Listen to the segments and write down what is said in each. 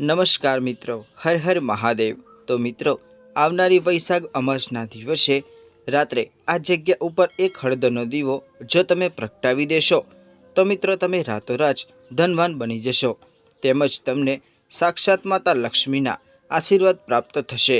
નમસ્કાર મિત્રો, હર હર મહાદેવ. તો મિત્રો, આવનારી વૈશાખ અમાસના દિવસે રાત્રે આ જગ્યા ઉપર એક હળદરનો દીવો જો તમે પ્રગટાવી દેશો, તો મિત્રો તમે રાતોરાત ધનવાન બની જશો. તેમજ તમને સાક્ષાત માતા લક્ષ્મીના આશીર્વાદ પ્રાપ્ત થશે.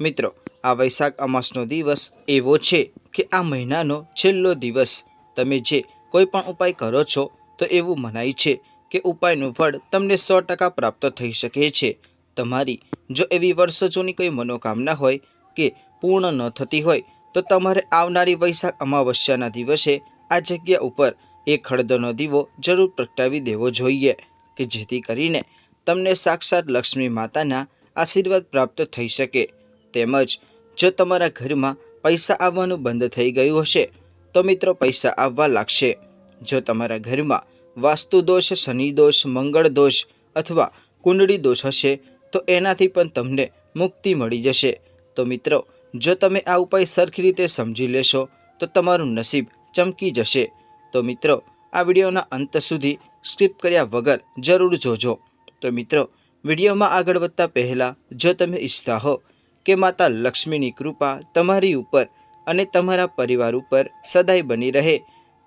મિત્રો, આ વૈશાખ અમાસનો દિવસ એવો છે કે આ મહિનાનો છેલ્લો દિવસ. તમે જે કોઈ પણ ઉપાય કરો છો, તો એવું મનાય છે કે ઉપાયનું ફળ તમને સો ટકા પ્રાપ્ત થઈ શકે છે. તમારી જો એવી વર્ષો જૂની કોઈ મનોકામના હોય કે પૂર્ણ ન થતી હોય, તો તમારે આવનારી વૈશાખ અમાવસ્યાના દિવસે આ જગ્યા ઉપર એક હળદરનો દીવો જરૂર પ્રગટાવી દેવો જોઈએ કે જેથી કરીને તમને સાક્ષાત લક્ષ્મી માતાના આશીર્વાદ પ્રાપ્ત થઈ શકે. તેમજ જો તમારા ઘરમાં પૈસા આવવાનું બંધ થઈ ગયું હશે, તો મિત્રો પૈસા આવવા લાગશે. જો તમારા ઘરમાં વાસ્તુ દોષ, શનિ દોષ, મંગળ દોષ અથવા કુંડળી દોષ હશે, તો એનાથી પણ તમને મુક્તિ મળી જશે. તો મિત્રો, જો તમે આ ઉપાય સરખી રીતે સમજી લેશો, તો તમારું નસીબ ચમકી જશે. તો મિત્રો, આ વિડીયોના અંત સુધી સ્કીપ કર્યા વગર જરૂર જોજો. તો મિત્રો, વિડીયોમાં આગળ વધતા પહેલાં, જો તમે ઈચ્છતા હો કે માતા લક્ષ્મીની કૃપા તમારી ઉપર અને તમારા પરિવાર ઉપર સદાય બની રહે,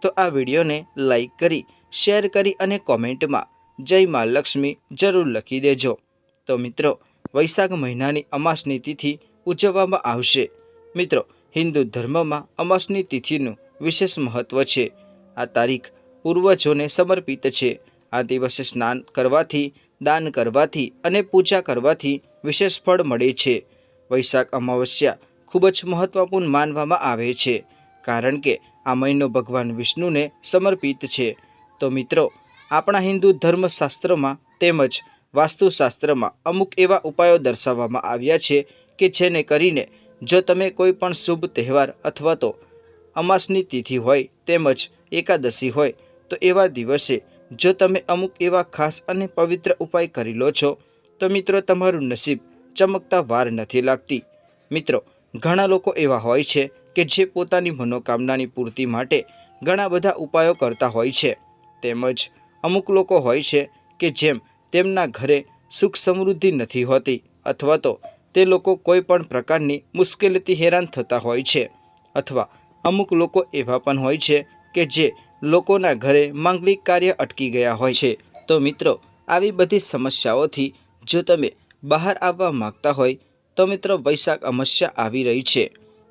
તો આ વિડીયોને લાઈક કરી શેર કરી અને કોમેન્ટમાં જય મા લક્ષ્મી જરૂર લખી દેજો. તો મિત્રો, વૈશાખ મહિનાની અમાસની તિથિ ઉજવવામાં આવશે. મિત્રો, હિન્દુ ધર્મમાં અમાસની તિથિનું વિશેષ મહત્ત્વ છે. આ તારીખ પૂર્વજોને સમર્પિત છે. આ દિવસે સ્નાન કરવાથી, દાન કરવાથી અને પૂજા કરવાથી વિશેષ ફળ મળે છે. વૈશાખ અમાવસ્યા ખૂબ જ મહત્ત્વપૂર્ણ માનવામાં આવે છે. કારણ કે આ મહિનો ભગવાન વિષ્ણુને સમર્પિત છે. તો મિત્રો, આપણા હિન્દુ ધર્મશાસ્ત્રમાં તેમજ વાસ્તુશાસ્ત્રમાં અમુક એવા ઉપાયો દર્શાવવામાં આવ્યા છે કે જેને કરીને જો તમે કોઈ પણ શુભ તહેવાર અથવા તો અમાસની તિથિ હોય તેમજ એકાદશી હોય, તો એવા દિવસે જો તમે અમુક એવા ખાસ અને પવિત્ર ઉપાય કરી લો છો, તો મિત્રો તમારું નસીબ ચમકતા વાર નથી લાગતી. મિત્રો, ઘણા લોકો એવા હોય છે કે જે પોતાની મનોકામનાની પૂર્તિ માટે ઘણા બધા ઉપાયો કરતા હોય છે. તેમજ અમુક લોકો હોય છે કે જેમ તેમના ઘરે સુખ સમૃદ્ધિ નથી હોતી અથવા તો તે લોકો કોઈ પણ પ્રકારની મુશ્કેલીથી હેરાન થતા હોય છે અથવા અમુક લોકો એવા પણ હોય છે કે જે લોકોના ઘરે માંગલિક કાર્ય અટકી ગયા હોય છે. તો મિત્રો, આવી બધી સમસ્યાઓથી જો તમે બહાર આવવા માગતા હોય, તો મિત્રો વૈશાખ અમસ્યા આવી રહી છે.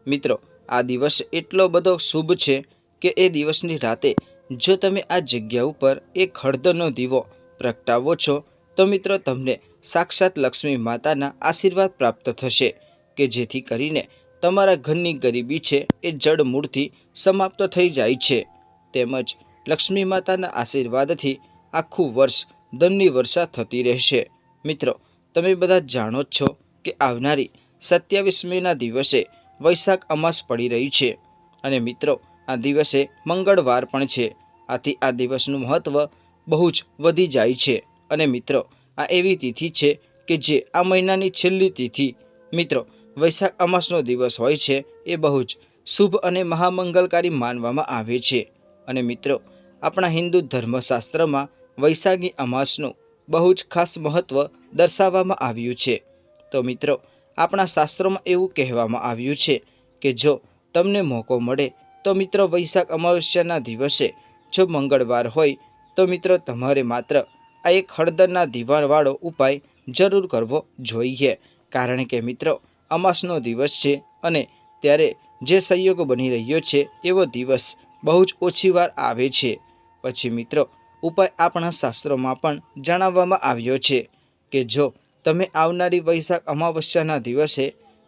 મિત્રો, આ દિવસ એટલો બધો શુભ છે કે એ દિવસની રાતે જો તમે આ જગ્યા ઉપર એક હળદરનો દીવો પ્રગટાવો છો, તો મિત્રો તમને સાક્ષાત લક્ષ્મી માતાના આશીર્વાદ પ્રાપ્ત થશે, કે જેથી કરીને તમારા ઘરની ગરીબી છે એ જડમૂળથી સમાપ્ત થઈ જાય છે. તેમજ લક્ષ્મી માતાના આશીર્વાદથી આખું વર્ષ ધનની વર્ષા થતી રહેશે. મિત્રો, તમે બધા જાણો જ છો કે આવનારી સત્યાવીસમીના દિવસે વૈશાખ અમાસ પડી રહી છે. અને મિત્રો આ દિવસે મંગળવાર પણ છે. આથી આ દિવસનું મહત્ત્વ બહુ જ વધી જાય છે. અને મિત્રો, આ એવી તિથિ છે કે જે આ મહિનાની છેલ્લી તિથિ, મિત્રો, વૈશાખ અમાસનો દિવસ હોય છે, એ બહુ જ શુભ અને મહામંગલકારી માનવામાં આવે છે. અને મિત્રો, આપણા હિન્દુ ધર્મશાસ્ત્રમાં વૈશાખી અમાસનું બહુ જ ખાસ મહત્ત્વ દર્શાવવામાં આવ્યું છે. તો મિત્રો, આપણા શાસ્ત્રોમાં એવું કહેવામાં આવ્યું છે કે જો તમને મોકો મળે તો મિત્રો વૈશાખ અમાવસ્યાના દિવસે જો મંગળવાર હોય, તો મિત્રો તમારે માત્ર આ એક હળદરના દીવાવાળો ઉપાય જરૂર કરવો જોઈએ. કારણ કે મિત્રો, અમાસનો દિવસ છે અને ત્યારે જે સંયોગ બની રહ્યો છે, એવો દિવસ બહુ જ ઓછી વાર આવે છે. પછી મિત્રો, ઉપાય આપણા શાસ્ત્રોમાં પણ જણાવવામાં આવ્યો છે કે જો તમે આવનારી વૈશાખ અમાવસ્યાના દિવસે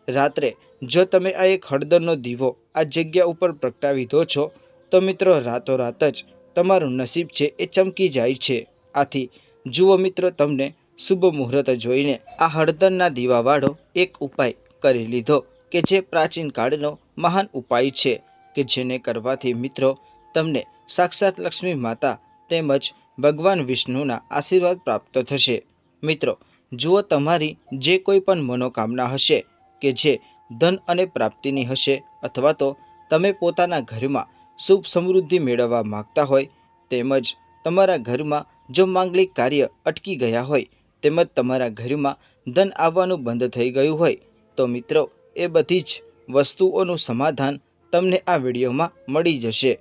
રાત્રે જો તમે આ એક હળદરનો દીવો આ જગ્યા ઉપર પ્રગટાવી દો છો, તો મિત્રો, રાતોરાત જ તમારું નસીબ છે એ ચમકી જાય છે. આથી, જુઓ મિત્રો, તમને શુભ મુહૂર્ત જોઈને આ હળદરના દીવાવાળો એક ઉપાય કરી લીધો કે જે પ્રાચીન કાળનો મહાન ઉપાય છે કે જેને કરવાથી મિત્રો, તમને સાક્ષાત લક્ષ્મી માતા તેમજ ભગવાન વિષ્ણુના આશીર્વાદ પ્રાપ્ત થશે. મિત્રો, જુઓ તમારી જે કોઈ પણ મનોકામના હશે કે જે ધન અને પ્રાપ્તિની હશે અથવા તો તમે પોતાના ઘરમાં સુખ સમૃદ્ધિ મેળવવા માગતા હોય તેમજ તમારા ઘરમાં જો માંગલિક કાર્ય અટકી ગયા હોય તેમજ તમારા ઘરમાં ધન આવવાનું બંધ થઈ ગયું હોય તો મિત્રો, એ બધી જ વસ્તુઓનું સમાધાન તમને આ વિડીયોમાં મળી જશે.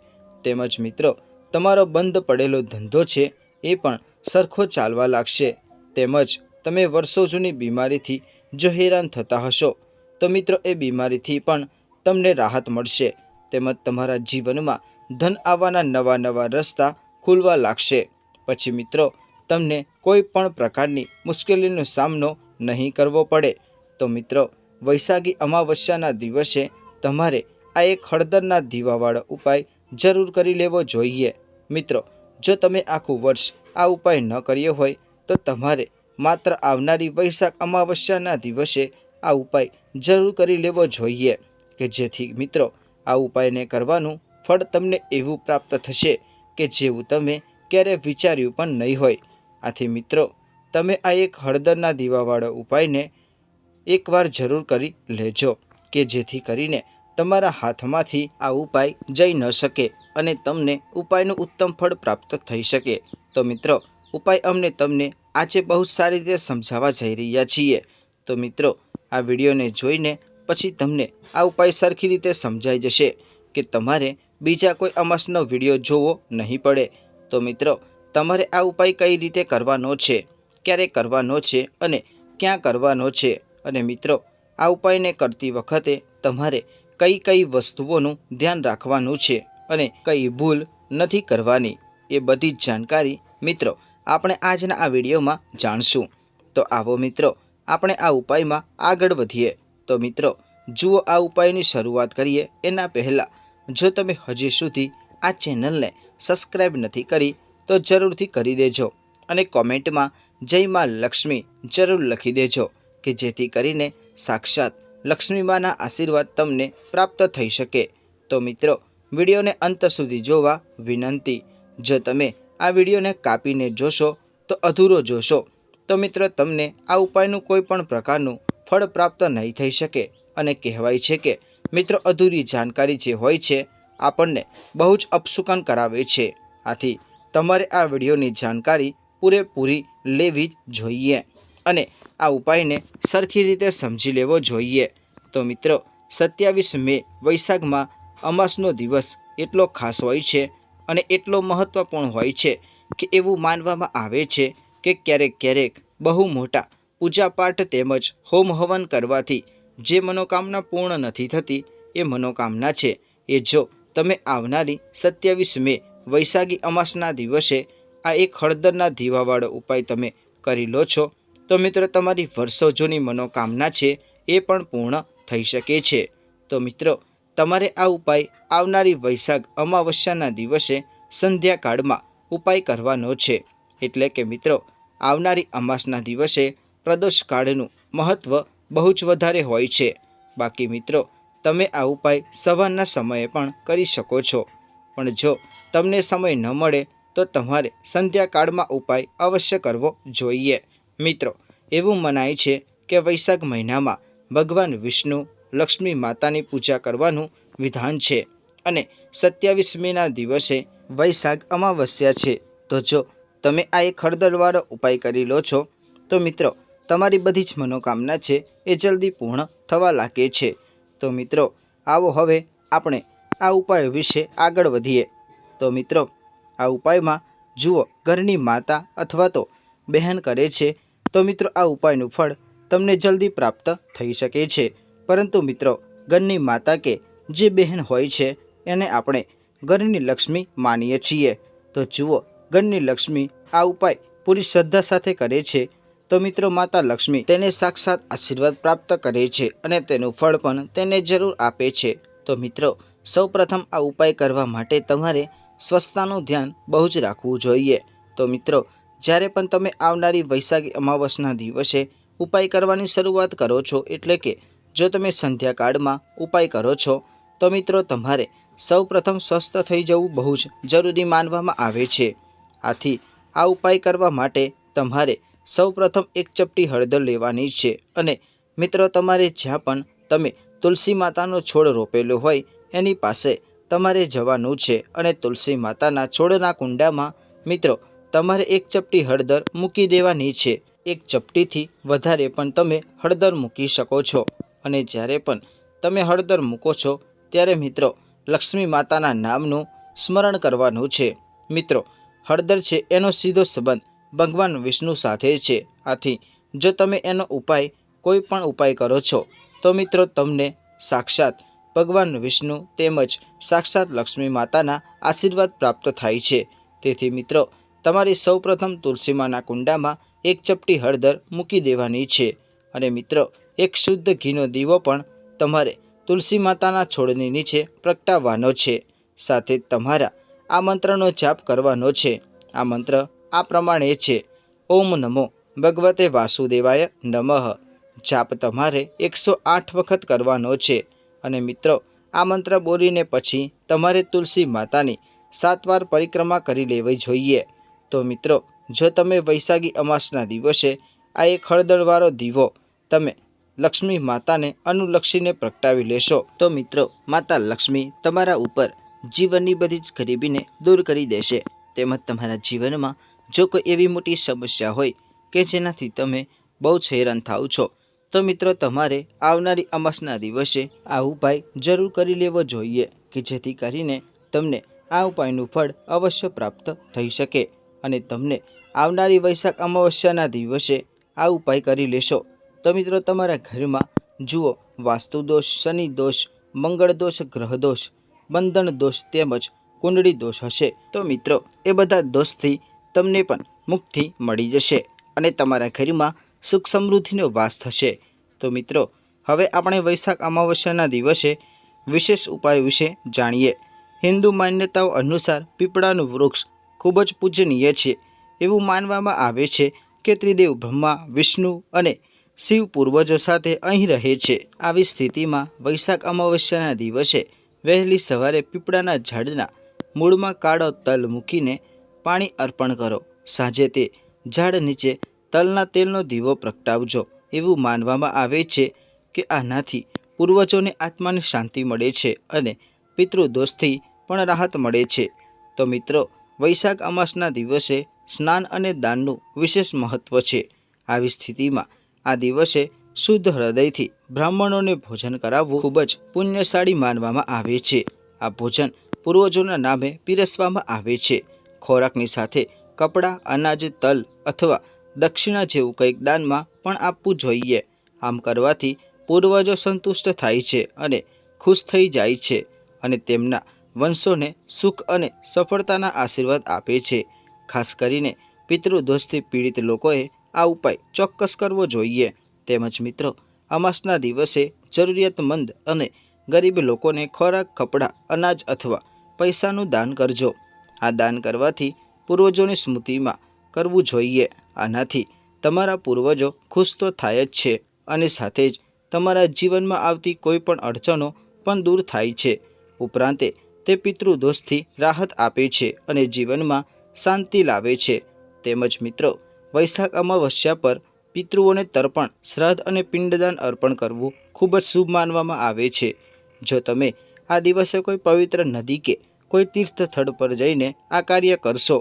તેમજ મિત્રો, તમારો બંધ પડેલો ધંધો છે એ પણ સરખો ચાલવા લાગશે. તેમજ તમે વર્ષો જૂની બીમારીથી જો હેરાન થતા હશો તો મિત્રો એ બીમારીથી પણ તમને રાહત મળશે. તેમજ તમારા જીવનમાં ધન આવવાના નવા નવા રસ્તા ખુલવા લાગશે. પછી મિત્રો, તમને કોઈ પણ પ્રકારની મુશ્કેલીનો સામનો નહીં કરવો પડે. તો મિત્રો વૈશાખી અમાવસ્યાના દિવસે તમારે આ એક હળદરના દીવાવાળો ઉપાય જરૂર કરી લેવો જોઈએ. મિત્રો, જો તમે આખું વર્ષ આ ઉપાય ન કર્યો હોય, તો તમારે માત્ર આવનારી વૈશાખ અમાવસ્યાના દિવસે આ ઉપાય જરૂર કરી લેવો જોઈએ કે જેથી મિત્રો, આ ઉપાયને કરવાનું ફળ તમને એવું પ્રાપ્ત થશે કે જેવું તમે ક્યારે વિચાર્યું પણ નહીં હોય. આથી મિત્રો, તમે આ એક હળદરના દીવાવાળો ઉપાયને એકવાર જરૂર કરી લેજો કે જેથી કરીને તમારા હાથમાંથી આ ઉપાય જઈ ન શકે અને તમને ઉપાયનું ઉત્તમ ફળ પ્રાપ્ત થઈ શકે. તો મિત્રો, ઉપાય અમને તમને આજે બહુ સારી રીતે સમજાવવા જઈ રહ્યા છીએ. તો મિત્રો આ વિડીયોને જોઈને પછી તમને આ ઉપાય સરખી રીતે સમજાઈ જશે કે તમારે બીજા કોઈ અમાસનો વીડિયો જોવો નહીં પડે. તો મિત્રો, તમારે આ ઉપાય કઈ રીતે કરવાનો છે, ક્યારે કરવાનો છે અને ક્યાં કરવાનો છે? અને મિત્રો, આ ઉપાયને કરતી વખતે તમારે કઈ કઈ વસ્તુઓનું ધ્યાન રાખવાનું છે અને કઈ ભૂલ નથી કરવાની, એ બધી જ જાણકારી મિત્રો, આપણે આજના આ વિડીયોમાં જાણશું. તો આવો મિત્રો આપણે આ ઉપાયમાં આગળ વધીએ. તો મિત્રો, જુઓ આ ઉપાયની શરૂઆત કરીએ એના પહેલાં. જો તમે હજી સુધી આ ચેનલને સબસ્ક્રાઈબ નથી કરી, તો જરૂરથી કરી દેજો અને કોમેન્ટમાં જય માં લક્ષ્મી જરૂર લખી દેજો કે જેથી કરીને સાક્ષાત લક્ષ્મીમાના આશીર્વાદ તમને પ્રાપ્ત થઈ શકે. તો મિત્રો, વિડીયોને અંત સુધી જોવા વિનંતી. જો તમે આ વિડીયોને કાપીને જોશો, તો અધૂરો જોશો. તો મિત્ર, તમને આ ઉપાયનું કોઈ પણ પ્રકારનું ફળ પ્રાપ્ત નહીં થઈ શકે. અને કહેવાય છે કે, મિત્ર, અધૂરી જાણકારી જે હોય છે, આપણને બહુ જ અપસુકન કરાવે છે. આથી, તમારે આ વિડીયોની જાણકારી પૂરેપૂરી લેવી જોઈએ અને આ ઉપાયને સરખી રીતે સમજી લેવો જોઈએ. તો મિત્રો, સત્યાવીસ મે વૈશાખમાં અમાસનો દિવસ એટલો ખાસ હોય છે અને એટલો મહત્ત્વપૂર્ણ હોય છે કે એવું માનવામાં આવે છે કે ક્યારેક ક્યારેક બહુ મોટા પૂજાપાઠ તેમજ હોમ હવન કરવાથી જે મનોકામના પૂર્ણ નથી થતી, એ મનોકામના છે. એ જો તમે આવનારી સત્યાવીસ મે વૈશાખી અમાસના દિવસે આ એક હળદરના દીવાવાળો ઉપાય તમે કરી લો છો, તો મિત્રો તમારી વર્ષો જૂની મનોકામના છે, એ પણ પૂર્ણ થઈ શકે છે. તો મિત્રો, તમારે આ ઉપાય આવનારી વૈશાખ અમાવસ્યાના દિવસે સંધ્યાકાળમાં ઉપાય કરવાનો છે. એટલે કે મિત્રો આવનારી અમાસના દિવસે પ્રદોષ કાળનું મહત્ત્વ બહુ જ વધારે હોય છે. બાકી મિત્રો, તમે આ ઉપાય સવારના સમયે પણ કરી શકો છો. પણ જો તમને સમય ન મળે, તો તમારે સંધ્યાકાળમાં ઉપાય અવશ્ય કરવો જોઈએ. મિત્રો, એવું મનાય છે કે વૈશાખ મહિનામાં ભગવાન વિષ્ણુ, લક્ષ્મી માતાની પૂજા કરવાનું વિધાન છે. અને સત્યાવીસમીના દિવસે વૈશાખ અમાવસ્યા છે. તો જો તમે આ એક હળદરવાળો ઉપાય કરી લો છો. તો મિત્રો, તમારી બધી જ મનોકામના છે એ જલ્દી પૂર્ણ થવા લાગે છે. તો મિત્રો, આવો હવે આપણે આ ઉપાય વિશે આગળ વધીએ. તો મિત્રો, આ ઉપાયમાં જુઓ, ઘરની માતા અથવા તો બહેન કરે છે. તો મિત્રો, આ ઉપાયનું ફળ તમને જલ્દી પ્રાપ્ત થઈ શકે છે. પરંતુ મિત્રો, ઘરની માતા કે જે બહેન હોય છે, એને આપણે ઘરની લક્ષ્મી માનીએ છીએ. તો જુઓ ઘરની લક્ષ્મી આ ઉપાય પૂરી શ્રદ્ધા સાથે કરે છે. તો મિત્રો, માતા લક્ષ્મી તેને સાક્ષાત આશીર્વાદ પ્રાપ્ત કરે છે અને તેનું ફળ પણ તેને જરૂર આપે છે. તો મિત્રો, સૌપ્રથમ આ ઉપાય કરવા માટે તમારે સ્વચ્છતાનું ધ્યાન બહુ જ રાખવું જોઈએ. તો મિત્રો, જ્યારે પણ તમે આવનારી વૈશાખી અમાવસના દિવસે ઉપાય કરવાની શરૂઆત કરો છો, એટલે કે જો તમે સંધ્યાકાળમાં ઉપાય કરો છો, તો મિત્રો, તમારે સૌપ્રથમ સ્વસ્થ થઈ જવું બહુ જ જરૂરી માનવામાં આવે છે. આથી આ ઉપાય કરવા માટે તમારે સૌપ્રથમ એક ચપટી હળદર લેવાની છે અને મિત્રો, તમારે જ્યાં પણ તમે તુલસી માતાનો છોડ રોપેલો હોય એની પાસે તમારે જવાનું છે અને તુલસી માતાના છોડના કુંડામાં મિત્રો, તમારે એક ચપટી હળદર મૂકી દેવાની છે. એક ચપટીથી વધારે પણ તમે હળદર મૂકી શકો છો અને જ્યારે પણ તમે હળદર મૂકો છો ત્યારે મિત્રો, લક્ષ્મી માતાના નામનું સ્મરણ કરવાનું છે. મિત્રો હળદર છે એનો સીધો સંબંધ ભગવાન વિષ્ણુ સાથે છે. આથી, જો તમે એનો ઉપાય કોઈ પણ ઉપાય કરો છો, તો મિત્રો તમને સાક્ષાત ભગવાન વિષ્ણુ તેમજ સાક્ષાત લક્ષ્મી માતાના આશીર્વાદ પ્રાપ્ત થાય છે. તેથી મિત્રો, તમારી સૌપ્રથમ તુલસીમાના કુંડામાં એક ચપટી હળદર મૂકી દેવાની છે અને મિત્રો, એક શુદ્ધ ઘીનો દીવો પણ તમારે તુલસી માતાના છોડની નીચે પ્રગટાવવાનો છે. સાથે તમારા આ મંત્રનો જાપ કરવાનો છે. આ મંત્ર આ પ્રમાણે છે. ઓમ નમો. ભગવતે વાસુદેવાય નમઃ. જાપ તમારે એકસો આઠ વખત કરવાનો છે. અને મિત્રો, આ મંત્ર બોલીને પછી તમારે તુલસી માતાની સાત વાર પરિક્રમા કરી લેવી જોઈએ. તો મિત્રો, જો તમે વૈશાખી અમાસના દિવસે આ એક હળદળવાળો દીવો તમે લક્ષ્મી માતાને અનુલક્ષીને પ્રગટાવી લેશો, તો મિત્રો, માતા લક્ષ્મી તમારા ઉપર જીવનની બધી જ ગરીબીને દૂર કરી દેશે. તેમજ તમારા જીવનમાં જો કોઈ એવી મોટી સમસ્યા હોય કે જેનાથી તમે બહુ જ હેરાન થાવ છો, તો મિત્રો તમારે આવનારી અમાસના દિવસે આ ઉપાય જરૂર કરી લેવો જોઈએ કે જેથી કરીને તમને આ ઉપાયનું ફળ અવશ્ય પ્રાપ્ત થઈ શકે અને તમને આવનારી વૈશાખ અમાવસ્યાના દિવસે આ ઉપાય કરી લેશો. તો મિત્રો તમારા ઘરમાં જુઓ વાસ્તુ દોષ શનિ દોષ મંગળ દોષ ગ્રહ દોષ બંધન દોષ તેમજ કુંડળી દોષ હશે. તો મિત્રો, એ બધા દોષથી તમને પણ મુક્તિ મળી જશે અને તમારા ઘરમાં સુખ સમૃદ્ધિનો વાસ થશે. તો મિત્રો, હવે આપણે વૈશાખ અમાવસ્યાના દિવસે વિશેષ ઉપાય વિશે જાણીએ. હિન્દુ માન્યતાઓ અનુસાર પીપળાનું વૃક્ષ ખૂબ જ પૂજનીય છે. એવું માનવામાં આવે છે કે ત્રિદેવ બ્રહ્મા, વિષ્ણુ અને શિવ પૂર્વજો સાથે અહીં રહે છે. આવી સ્થિતિમાં વૈશાખ અમાવસ્યાના દિવસે વહેલી સવારે પીપળાના ઝાડના મૂળમાં કાળો તલ મૂકીને પાણી અર્પણ કરો. સાંજે તે ઝાડ નીચે તલના તેલનો દીવો પ્રગટાવજો. એવું માનવામાં આવે છે કે આનાથી પૂર્વજોને આત્માને શાંતિ મળે છે અને પિતૃદોષથી પણ રાહત મળે છે. તો મિત્રો, વૈશાખ અમાસના દિવસે સ્નાન અને દાનનું વિશેષ મહત્ત્વ છે. આવી સ્થિતિમાં આ દિવસે શુદ્ધ હૃદયથી બ્રાહ્મણોને ભોજન કરાવવું ખૂબ જ પુણ્યશાળી માનવામાં આવે છે. આ ભોજન પૂર્વજોના નામે પીરસવામાં આવે છે. ખોરાકની સાથે કપડાં, અનાજ, તલ અથવા દક્ષિણા જેવું કંઈક દાનમાં પણ આપવું જોઈએ. આમ કરવાથી પૂર્વજો સંતુષ્ટ થાય છે અને ખુશ થઈ જાય છે અને તેમના વંશોને સુખ અને સફળતાના આશીર્વાદ આપે છે. ખાસ કરીને પિતૃદોષથી પીડિત લોકોએ આ ઉપાય ચોક્કસ કરવો જોઈએ. તેમજ મિત્રો, અમાસના દિવસે જરૂરિયાતમંદ અને ગરીબ લોકોને ખોરાક, કપડાં, અનાજ અથવા પૈસાનું દાન કરજો. આ દાન કરવાથી પૂર્વજોની સ્મૃતિમાં કરવું જોઈએ. આનાથી તમારા પૂર્વજો ખુશ તો થાય જ છે અને સાથે જ તમારા જીવનમાં આવતી કોઈપણ અડચણો પણ દૂર થાય છે. ઉપરાંતે, તે પિતૃદોષથી રાહત આપે છે અને જીવનમાં શાંતિ લાવે છે. તેમજ મિત્રો, વૈશાખ અમાવસ્યા પર પિતૃઓને તર્પણ, શ્રાદ્ધ અને પિંડદાન અર્પણ કરવું ખૂબ જ શુભ માનવામાં આવે છે. જો તમે આ દિવસે કોઈ પવિત્ર નદી કે કોઈ તીર્થ સ્થળ પર જઈને આ કાર્ય કરશો,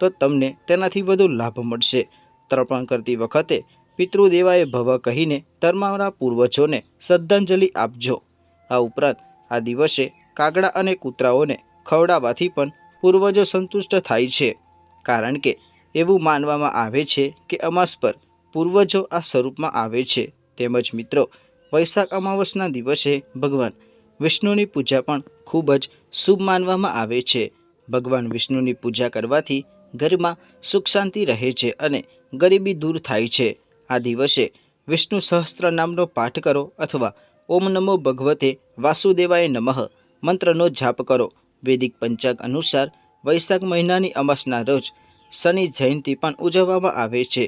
તો તમને તેનાથી વધુ લાભ મળશે. તર્પણ કરતી વખતે પિતૃદેવાએ ભવ કહીને તમારા પૂર્વજોને શ્રદ્ધાંજલિ આપજો. આ ઉપરાંત આ દિવસે કાગડા અને કૂતરાઓને ખવડાવવાથી પણ પૂર્વજો સંતુષ્ટ થાય છે. કારણ કે એવું માનવામાં આવે છે કે અમાસ પર પૂર્વજો આ સ્વરૂપમાં આવે છે. તેમજ મિત્રો, વૈશાખ અમાવસના દિવસે ભગવાન વિષ્ણુની પૂજા પણ ખૂબ જ શુભ માનવામાં આવે છે. ભગવાન વિષ્ણુની પૂજા કરવાથી ઘરમાં સુખ શાંતિ રહે છે અને ગરીબી દૂર થાય છે. આ દિવસે વિષ્ણુ સહસ્ત્ર નામનો પાઠ કરો અથવા ઓમ નમો ભગવતે વાસુદેવાય નમઃ મંત્રનો જાપ કરો. વૈદિક પંચાંગ અનુસાર વૈશાખ મહિનાની અમાસના રોજ શનિ જયંતિ પણ ઉજવવામાં આવે છે.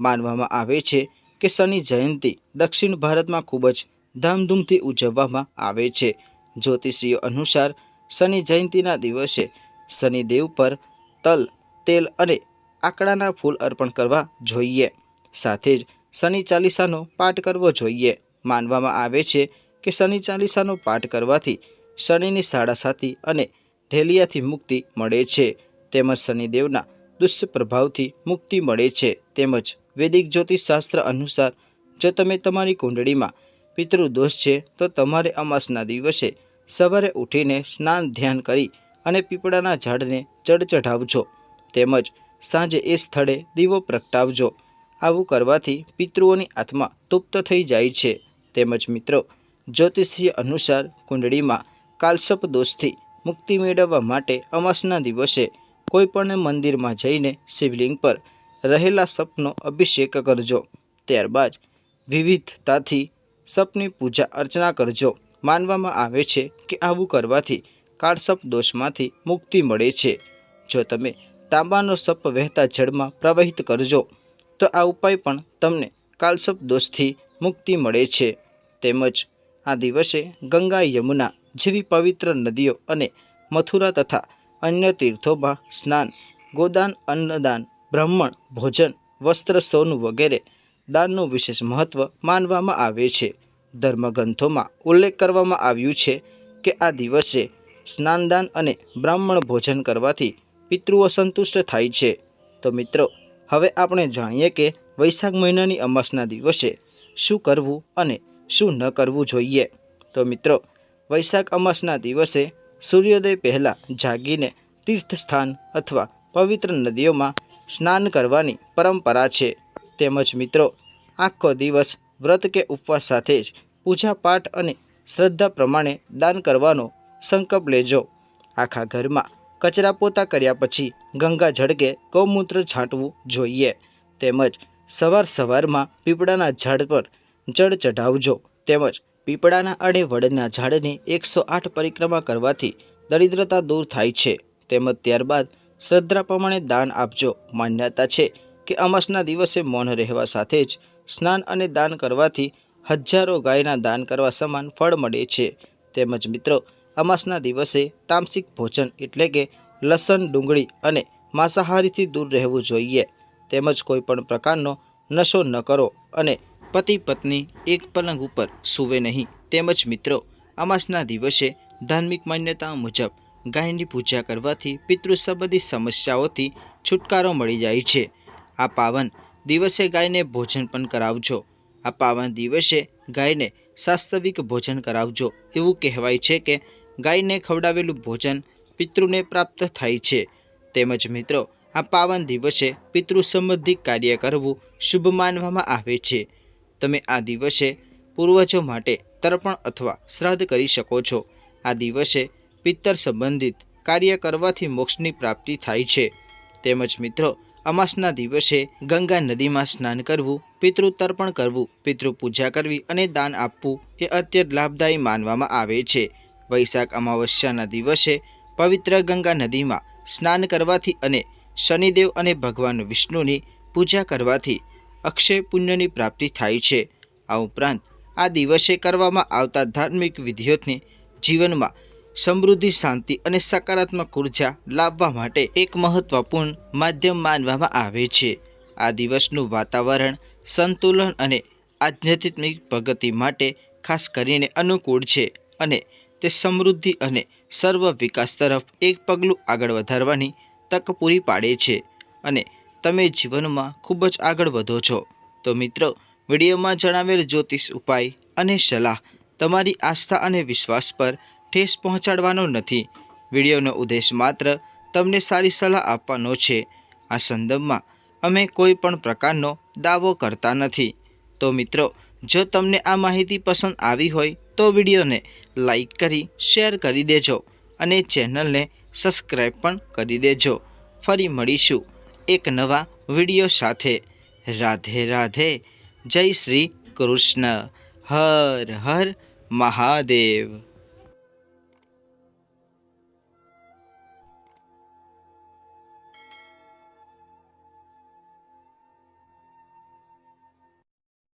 માનવામાં આવે છે કે શનિ જયંતિ દક્ષિણ ભારતમાં ખૂબ જ ધામધૂમથી ઉજવવામાં આવે છે. જ્યોતિષીઓ અનુસાર શનિ જયંતિના દિવસે શનિદેવ પર તલ, તેલ અને આકડાના ફૂલ અર્પણ કરવા જોઈએ. સાથે જ શનિ ચાલીસાનો પાઠ કરવો જોઈએ. માનવામાં આવે છે કે શનિ ચાલીસાનો પાઠ કરવાથી શનિની સાડાસાતી અને ઢેલિયાથી મુક્તિ મળે છે. તેમજ શનિદેવના દુષ્પ્રભાવથી મુક્તિ મળે છે. તેમજ વૈદિક જ્યોતિષશાસ્ત્ર અનુસાર, જો તમે તમારી કુંડળીમાં પિતૃદોષ છે, તો તમારે અમાસના દિવસે સવારે ઉઠીને સ્નાન ધ્યાન કરી અને પીપળાના ઝાડને જળ ચઢાવજો. તેમજ સાંજે એ સ્થળે દીવો પ્રગટાવજો. આવું કરવાથી પિતૃઓની આત્મા તૃપ્ત થઈ જાય છે. તેમજ મિત્રો, જ્યોતિષીય અનુસાર કુંડળીમાં કાલસપ દોષથી મુક્તિ મેળવવા માટે અમાસના દિવસે કોઈપણ મંદિરમાં જઈને શિવલિંગ પર રહેલા સપનો અભિષેક કરજો. ત્યારબાદ વિવિધતાથી સપની પૂજા અર્ચના કરજો. માનવામાં આવે છે કે આવું કરવાથી કાળસપ દોષમાંથી મુક્તિ મળે છે. જો તમે તાંબાનો સપ વહેતા જળમાં પ્રવાહિત કરજો, તો આ ઉપાય પણ તમને કાળસપ દોષથી મુક્તિ મળે છે. તેમજ આ દિવસે ગંગા યમુના જેવી પવિત્ર નદીઓ અને મથુરા તથા અન્ય તીર્થોમાં સ્નાન, ગોદાન, અન્નદાન, બ્રાહ્મણ, ભોજન, વસ્ત્ર, સોનું વગેરે દાનનું વિશેષ મહત્ત્વ માનવામાં આવે છે. ધર્મગ્રંથોમાં ઉલ્લેખ કરવામાં આવ્યું છે કે આ દિવસે સ્નાનદાન અને બ્રાહ્મણ ભોજન કરવાથી પિતૃઓ સંતુષ્ટ થાય છે. તો મિત્રો, હવે આપણે જાણીએ કે વૈશાખ મહિનાની અમાસના દિવસે શું કરવું અને શું ન કરવું જોઈએ. તો મિત્રો, વૈશાખ અમાસના દિવસે સૂર્યોદય પહેલાં જાગીને તીર્થસ્થાન અથવા પવિત્ર નદીઓમાં સ્નાન કરવાની પરંપરા છે. તેમજ મિત્રો, આખો દિવસ વ્રત કે ઉપવાસ સાથે જ પૂજાપાઠ અને શ્રદ્ધા પ્રમાણે દાન કરવાનો સંકલ્પ લેજો. આખા ઘરમાં કચરા પોતા કર્યા પછી ગંગા જળ કે ગૌમૂત્ર છાંટવું જોઈએ. તેમજ સવાર સવારમાં પીપળાના ઝાડ પર જળ ચઢાવજો. તેમજ પીપળાના અડે વડના ઝાડની એકસો આઠ પરિક્રમા કરવાથી દરિદ્રતા દૂર થાય છે. તેમજ ત્યારબાદ શ્રદ્ધા પ્રમાણે દાન આપજો. માન્યતા છે કે અમાસના દિવસે મૌન રહેવા સાથે જ સ્નાન અને દાન કરવાથી હજારો ગાયના દાન કરવા સમાન ફળ મળે છે. તેમજ મિત્રો, અમાસના દિવસે તામસિક ભોજન એટલે કે લસણ, ડુંગળી અને માંસાહારીથી દૂર રહેવું જોઈએ. તેમજ કોઈ પણ પ્રકારનો નશો ન કરો અને પતિ પત્ની એક પલંગ ઉપર સૂવે નહીં. તેમજ મિત્રો અમાસના દિવસે ધાર્મિક માન્યતાઓ મુજબ ગાયની પૂજા કરવાથી પિતૃ સંબંધી સમસ્યાઓથી છુટકારો મળી જાય છે. આ પાવન દિવસે ગાયને ભોજન પણ કરાવજો. આ પાવન દિવસે ગાયને વાસ્તવિક ભોજન કરાવજો. એવું કહેવાય છે કે ગાયને ખવડાવેલું ભોજન પિતૃને પ્રાપ્ત થાય છે. તેમજ મિત્રો, આ પાવન દિવસે પિતૃ સંબંધી કાર્ય કરવું શુભ માનવામાં આવે છે. તમે આ દિવસે પૂર્વજો માટે તર્પણ અથવા શ્રાદ્ધ કરી શકો છો. આ દિવસે પિત્તર સંબંધિત કાર્ય કરવાથી મોક્ષની પ્રાપ્તિ થાય છે. તેમજ મિત્રો, અમાસના દિવસે ગંગા નદીમાં સ્નાન કરવું પિતૃ તર્પણ કરવું પિતૃ પૂજા કરવી અને દાન આપવું એ અત્યંત લાભદાયી માનવામાં આવે છે. વૈશાખ અમાવસ્યાના દિવસે પવિત્ર ગંગા નદીમાં સ્નાન કરવાથી અને શનિદેવ અને ભગવાન વિષ્ણુની પૂજા કરવાથી અક્ષય પુણ્યની પ્રાપ્તિ થાય છે. આ ઉપરાંત, આ દિવસે કરવામાં આવતા ધાર્મિક વિધિઓને જીવનમાં સમૃદ્ધિ, શાંતિ અને સકારાત્મક ઊર્જા લાવવા માટે એક મહત્વપૂર્ણ માધ્યમ માનવામાં આવે છે. આ દિવસનું વાતાવરણ સંતુલન અને આધ્યાત્મિક પ્રગતિ માટે ખાસ કરીને અનુકૂળ છે અને તે સમૃદ્ધિ અને સર્વ વિકાસ તરફ એક પગલું આગળ વધારવાની તક પૂરી પાડે છે અને તમે જીવનમાં ખૂબ જ આગળ વધો છો. તો મિત્રો, વિડીયોમાં જણાવેલ જ્યોતિષ ઉપાય અને સલાહ તમારી આસ્થા અને વિશ્વાસ પર ઠેસ પહોંચાડવાનો નથી. વિડીયોનો ઉદ્દેશ માત્ર તમને સારી સલાહ આપવાનો છે. આ સંદર્ભમાં અમે કોઈ પણ પ્રકારનો દાવો કરતા નથી. તો મિત્રો, જો તમને આ માહિતી પસંદ આવી હોય તો વિડીયોને લાઈક કરી, શેર કરી દેજો અને ચેનલને સબસ્ક્રાઈબ પણ કરી દેજો. ફરી મળીશું. એક નવા વીડિયો સાથે. રાધે રાધે જય શ્રી કૃષ્ણ. હર હર મહાદેવ.